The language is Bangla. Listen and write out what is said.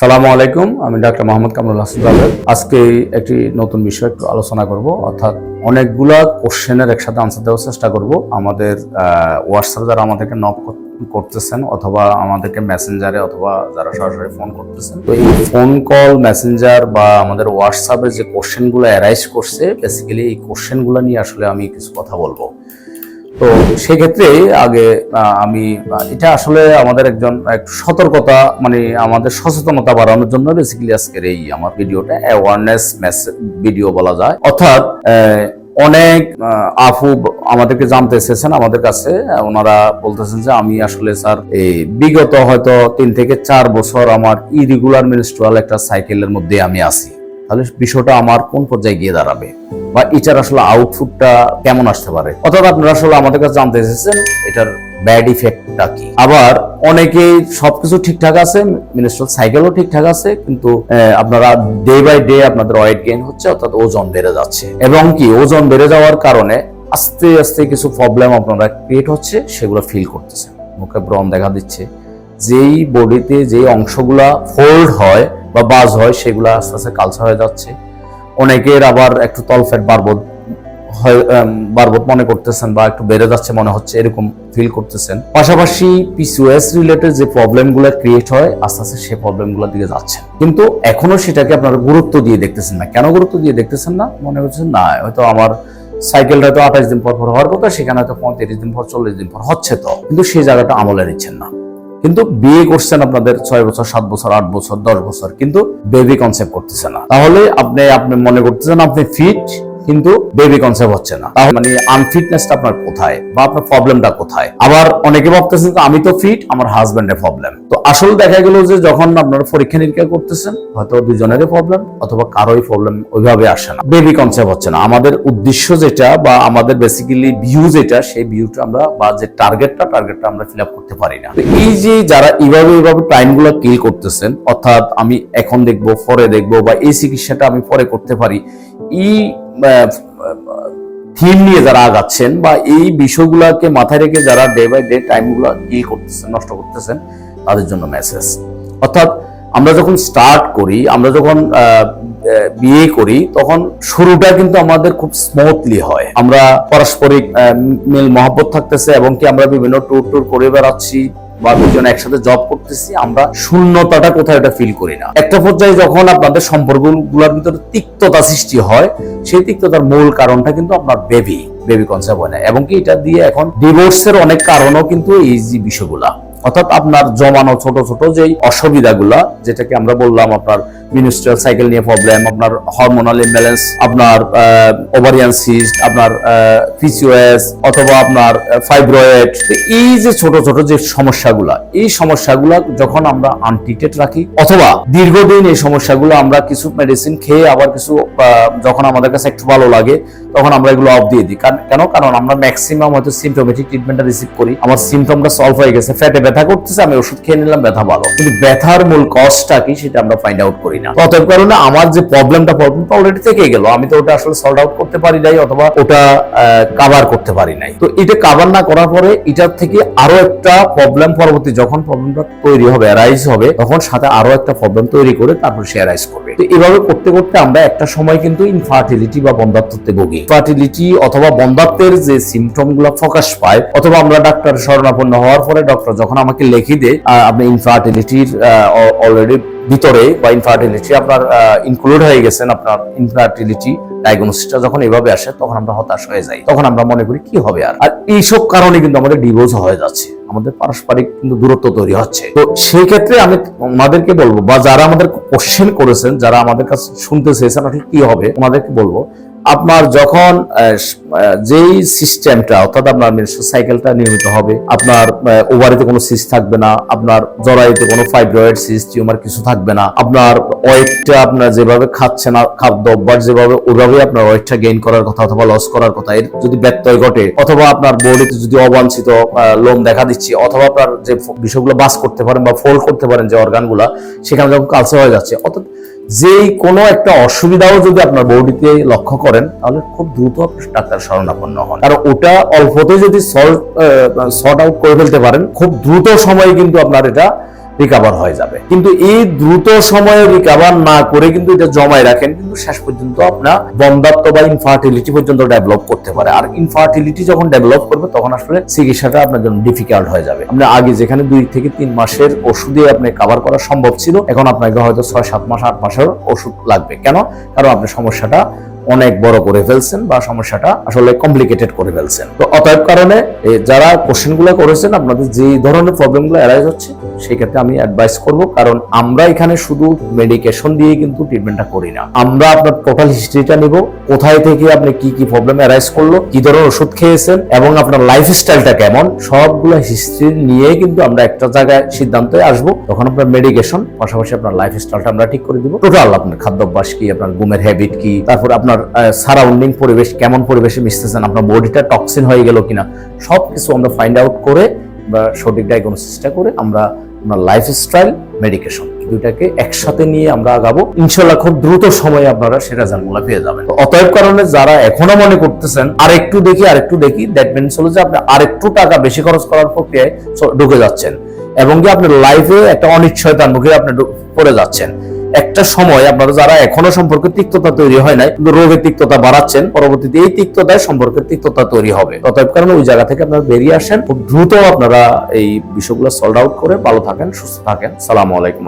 সালামু আলাইকুম, আমি ডাক্তার মোহাম্মদ কামরুল হাসান আজকে একটি নতুন বিষয় একটু আলোচনা করব, অর্থাৎ অনেকগুলা কোশ্চেনের একসাথে আনসার দেওয়ার চেষ্টা করব। আমাদের হোয়াটসঅ্যাপ যারা আমাদেরকে নক করতেছেন অথবা আমাদেরকে মেসেঞ্জারে অথবা যারা সরাসরি ফোন করতেছেন, তো এই ফোন কল মেসেঞ্জার বা আমাদের হোয়াটসঅ্যাপে যে কোশ্চেনগুলো অ্যারাইজ করছে বেসিক্যালি এই কোশ্চেনগুলো নিয়ে আসলে আমি কিছু কথা বলব। তো সেক্ষেত্রে আগে আমি এটা আসলে আমাদের একজন, এক সতর্কতা মানে আমাদের সচেতনতা বাড়ানোর জন্য বেসিক্যালি আজকের এই আমার ভিডিওটা অ্যাওয়ারনেস মেসেজ ভিডিও বলা যায়। অর্থাৎ অনেক আফু আমাদেরকে জানতে এসেছেন আমাদের কাছে, ওনারা বলতেছেন যে আমি আসলে স্যার এই বিগত হয়তো তিন থেকে চার বছর আমার ইরেগুলার মিনিস্ট্রাল একটা সাইকেলের মধ্যে আমি আছি। তাহলে বিষয়টা আমার কোন পর্যায়ে গিয়ে দাঁড়াবে? বা এটার আসলে আউটপুটটা কেমন আসতে পারে? অর্থাৎ আপনারা আসলে আমাদের কাছে জানতে এসেছেন, এটার ব্যাড ইফেক্টটা কি? আবার অনেকেই সবকিছু ঠিকঠাক আছে মিনিস্ট্রাল সাইকেলও ঠিকঠাক আছে, কিন্তু আপনারা ডে বাই ডে আপনাদের ওয়েট গেইন হচ্ছে, অর্থাৎ ওজন বেড়ে যাচ্ছে। এবং কি, ওজন বেড়ে যাওয়ার কারণে আস্তে আস্তে কিছু প্রবলেম আপনারা ক্রিয়েট হচ্ছে, সেগুলো ফিল করতেছেন মুখে ব্রণ দেখা দিচ্ছে। যেই বডিতে যেই অংশগুলা ফোল্ড হয় বা বাজ হয়, সেগুলো আস্তে আস্তে কালচার হয়ে যাচ্ছে। অনেকের আবার একটু তলফেট বারবত বারবত মনে করতেছেন বা একটু বেড়ে যাচ্ছে মনে হচ্ছে, এরকম ফিল করতেছেন। পাশাপাশি পিসিওএস রিলেটেড যে প্রবলেমগুলো ক্রিয়েট হয়, আস্তে আস্তে সেই প্রবলেমগুলোর দিকে যাচ্ছে। কিন্তু এখনও সেটাকে আপনারা গুরুত্ব দিয়ে দেখতেছেন না। কেন গুরুত্ব দিয়ে দেখতেছেন না? মনে করছেন না, হয়তো আমার সাইকেলটা তো আঠাশ দিন পর পর হওয়ার কথা, সেখানে হয়তো পঁয়ত্রিশ দিন পর, চল্লিশ দিন পর হচ্ছে তো। কিন্তু সেই জায়গাটা আমলে নিচ্ছেন না। কিন্তু বিয়ে করছেন আপনাদের ছয় বছর, সাত বছর, আট বছর, দশ বছর, কিন্তু বেবি কনসেপ্ট করতেছে না। তাহলে আপনি আপনি মনে করতেছেন আপনি ফিট কিন্তু বেবি কনসেপ্ট হচ্ছে না। তাহলে মানে আনফিটনেসটা আপনার কোথায় বা আপনার প্রবলেমটা কোথায়? আবার অনেকে ভাবতেছেন যে আমি তো ফিট আমার হাজবেন্ডের প্রবলেম তো আসলে দেখা গেল যে যখন আপনারা পরীক্ষা নিরীক্ষা করতেছেন, হয়তো দুজনেরই প্রবলেম অথবা কারোই প্রবলেম ওইভাবে আসে না। বেবি কনসেপ্ট হচ্ছে না। আমাদের উদ্দেশ্য যেটা বা আমাদের বেসিক্যালি ভিউ যেটা, সেই ভিউটা আমরা বা যে টার্গেটটা টার্গেটটা আমরা ফিল আপ করতে পারি না। তো এই যে যারা এইভাবে এইভাবে টাইমগুলো কিল করতেছেন, অর্থাৎ আমি এখন দেখব, পরে দেখব বা এই চিকিৎসাটা আমি পরে করতে পারি, এই থিম নিয়ে যারা আগাচ্ছেন বা এই বিষয়গুলোকে মাথায় রেখে যারা ডে বাই ডে টাইমগুলো ই করতেছেন, নষ্ট করতেছেন, তাদের জন্য মেসেজ অর্থাৎ আমরা যখন স্টার্ট করি, আমরা যখন বিয়ে করি, তখন শুরুটা কিন্তু আমাদের খুব স্মুথলি হয়। আমরা পারস্পরিক মিল মহব্বত থাকতেছে এবং কি আমরা বিভিন্ন ট্যুর ট্যুর করে বেড়াচ্ছি বা দুজন একসাথে জব করতেছি, আমরা শূন্যতাটা কোথায় এটা ফিল করি না। একটা পর্যায়ে যখন আপনাদের সম্পর্কগুলোর ভিতরে তিক্ততা সৃষ্টি হয়, সেই তিক্ততার মূল কারণটা কিন্তু আপনার বেবি বেবি কনসেপ্ট হয় না। এবং কি এটা দিয়ে এখন ডিভোর্সের অনেক কারণও কিন্তু এই যে বিষয়গুলা। অর্থাৎ আপনার জমানো ছোট ছোট যেই অসুবিধাগুলা, যেটাকে আমরা বললাম আপনার মিনিস্ট্রাল সাইকেল নিয়ে প্রবলেম আপনার হরমোনাল ইমব্যালেন্স আপনার ওভারিয়ান সিস্ট আপনার পিসিওএস অথবা আপনার ফাইব্রয়েড এই যে ছোট ছোট যে সমস্যাগুলা, এই সমস্যাগুলা যখন আমরা আনট্রিটেড রাখি, অথবা দীর্ঘদিন এই সমস্যাগুলো আমরা কিছু মেডিসিন খেয়ে আবার কিছু যখন আমাদের কাছে একটু ভালো লাগে তখন আমরা এগুলো অফ দিয়ে দিই। কারণ- কেন? কারণ আমরা ম্যাক্সিমাম হয়তো সিমটোমেটিক ট্রিটমেন্টটা রিসিভ করি। আমার সিমটমটা সলভ হয়ে গেছে, ফ্যাটে ব্যথা করতেছে, আমি ওষুধ খেয়ে নিলাম, ব্যথা ভালো। কিন্তু ব্যথার মূল কজটা কি সেটা আমরা ফাইন্ড আউট করি না। অতএব কারণে আমার যে প্রবলেমটা প্রবলেমটা অলরেডি থেকে গেল। আমি তো ওটা আসলে সলভ আউট করতে পারি নাই অথবা ওটা কাভার করতে পারি নাই। তো এটা কাভার না করার পরে এটার থেকে আরও একটা প্রবলেম পরবর্তী যখন প্রবলেমটা তৈরি হবে অ্যারাইজ হবে, তখন সাথে আরও একটা প্রবলেম তৈরি করে তারপর সে রাইজ করবে। তো এভাবে করতে করতে আমরা একটা সময় কিন্তু ইনফার্টিলিটি বা বন্ধাত্বতে ভুগি। ফার্টিলিটি অথবা বন্ধাত্বের যে সিমটমগুলো প্রকাশ পায়, অথবা আমরা ডাক্তার শরণাপন্ন হওয়ার পরে ডক্টর যখন আমাকে লিখে দেয় আপনি ইনফার্টিলিটির অলরেডি ভিতরে বা ইনফার্টিলিটি আপনার ইনক্লুড হয়ে গেছেন আপনার ইনফার্টিলিটি ডায়াগনোসিসটা যখন এভাবে আসে, তখন আমরা হতাশ হয়ে যাই। তখন আমরা মনে করি, কি হবে আর? আর এইসব কারণে কিন্তু আমাদের ডিভোর্স হয়ে যাচ্ছে। আমাদের পারস্পরিক কিন্তু দূরত্ব তৈরি হচ্ছে। তো সেই ক্ষেত্রে আমি ওনাদেরকে বলব, বা যারা আমাদের কোশ্চেন করেছেন, যারা আমাদের কাছে শুনতে চেয়েছেন আসলে কি হবে ওনাদেরকে বলব আপনার যখন যেই সিস্টেমটা অর্থাৎ আপনার সাইকেলটা নির্মিত হবে, আপনার ওভারিতে কোনো সিস থাকবে না, আপনার জরাইতে কোনো ফাইব্রয়েড সিস্ট টিউমার কিছু থাকবে না, আপনার ওয়েটটা আপনার যেভাবে খাচ্ছে না, খাদ্য অভ্যাস যেভাবে ওইভাবে আপনার ওয়েটটা গেইন করার কথা অথবা লস করার কথা, এর যদি ব্যত্যয় ঘটে, অথবা আপনার বডিতে যদি অবাঞ্ছিত লোম দেখা দিচ্ছে, অথবা আপনার যে বিষয়গুলো বাস করতে পারেন বা ফোল্ড করতে পারেন যে অর্গানগুলা সেখানে যখন কালচার হয়ে যাচ্ছে, অর্থাৎ যেই কোনো একটা অসুবিধাও যদি আপনার বডিতে লক্ষ্য করেন, তাহলে খুব দ্রুত ডাক্তার শরণাপন্ন হন। আর ওটা অল্পতে যদি সল্ট শর্ট আউট করে ফেলতে পারেন, খুব দ্রুত সময়ে কিন্তু আপনার এটা রিকাভার হয়ে যাবে। কিন্তু এই দ্রুত সময়ে রিকাভার না করে কিন্তু এটা জমায় রাখেন, কিন্তু শেষ পর্যন্ত আপনার বন্ধাত্ম বা ইনফার্টিলিটি পর্যন্ত ডেভেলপ করতে পারে। আর ইনফার্টিলিটি যখন ডেভেলপ করবে, তখন আসলে চিকিৎসাটা আপনার জন্য ডিফিকাল্ট হয়ে যাবে। আপনি আগে যেখানে দুই থেকে তিন মাসের ওষুধে আপনি কাভার করা সম্ভব ছিল, এখন আপনাকে হয়তো ছয়, সাত মাস, আট মাসের ওষুধ লাগবে। কেন? কারণ আপনার সমস্যাটা অনেক বড় করে ফেলছেন বা সমস্যাটা আসলে কমপ্লিকেটেড করে ফেলছেন। তো অতএব কারণে যারা কোশ্চেনগুলো করেছেন, আপনাদের যে ধরনের প্রবলেমগুলো অ্যারাইজ হচ্ছে, সেই ক্ষেত্রে আমি অ্যাডভাইস করব। কারণ আমরা এখানে শুধু মেডিকেশন দিয়ে কিন্তু ট্রিটমেন্টটা করি না। আমরা আপনার টোটাল হিস্ট্রিটা নিব, কোথায় থেকে আপনি কি কি প্রবলেম অ্যারাইজ করল, কি ধরনের ওষুধ খেয়েছেন, এবং আপনার লাইফ স্টাইলটা কেমন, সবগুলো হিস্ট্রি নিয়ে কিন্তু আমরা একটা জায়গায় সিদ্ধান্তে আসব। তখন আপনার মেডিকেশন পাশাপাশি আপনার লাইফ স্টাইলটা আমরা ঠিক করে দিব। টোটাল আপনার খাদ্যাভ্যাস কি, আপনার ঘুমের হ্যাবিট কি, তারপর আপনার সারাউন্ডিং পরিবেশ কেমন পরিবেশে মিশতেছেন, আপনার বডিটা টক্সিন হয়ে গেল কিনা সব কিছু আমরা ফাইন্ড আউট করে বা সঠিক ডায়াগনোসিসটা করে আমরা আপনার লাইফ স্টাইল মেডিকেশন দুইটাকে একসাথে নিয়ে আমরা আগাবো। ইনশাল্লাহ খুব দ্রুত সময়ে আপনারা সে রেজাল্টগুলো পেয়ে যাবেন। অতএব কারণে যারা এখনও মনে করতেছেন আর একটু দেখি আর একটু দেখি দ্যাট মিনস হলো যে আপনি আর একটু টাকা বেশি খরচ করার প্রক্রিয়ায় ঢুকে যাচ্ছেন এবং কি আপনার লাইফে একটা অনিশ্চয়তার মুখে আপনি পড়ে যাচ্ছেন। একটা সময় আপনারা যারা এখনও সম্পর্কে তিক্ততা তৈরি হয় নাই, কিন্তু রোগের তিক্ততা বাড়াচ্ছেন, পরবর্তীতে এই তিক্ততায় সম্পর্কের তিক্ততা তৈরি হবে। অতএব কারণে ওই জায়গা থেকে আপনারা বেরিয়ে আসেন। খুব দ্রুত আপনারা এই বিষয়গুলো সলভ আউট করে ভালো থাকেন, সুস্থ থাকেন। সালামু আলাইকুম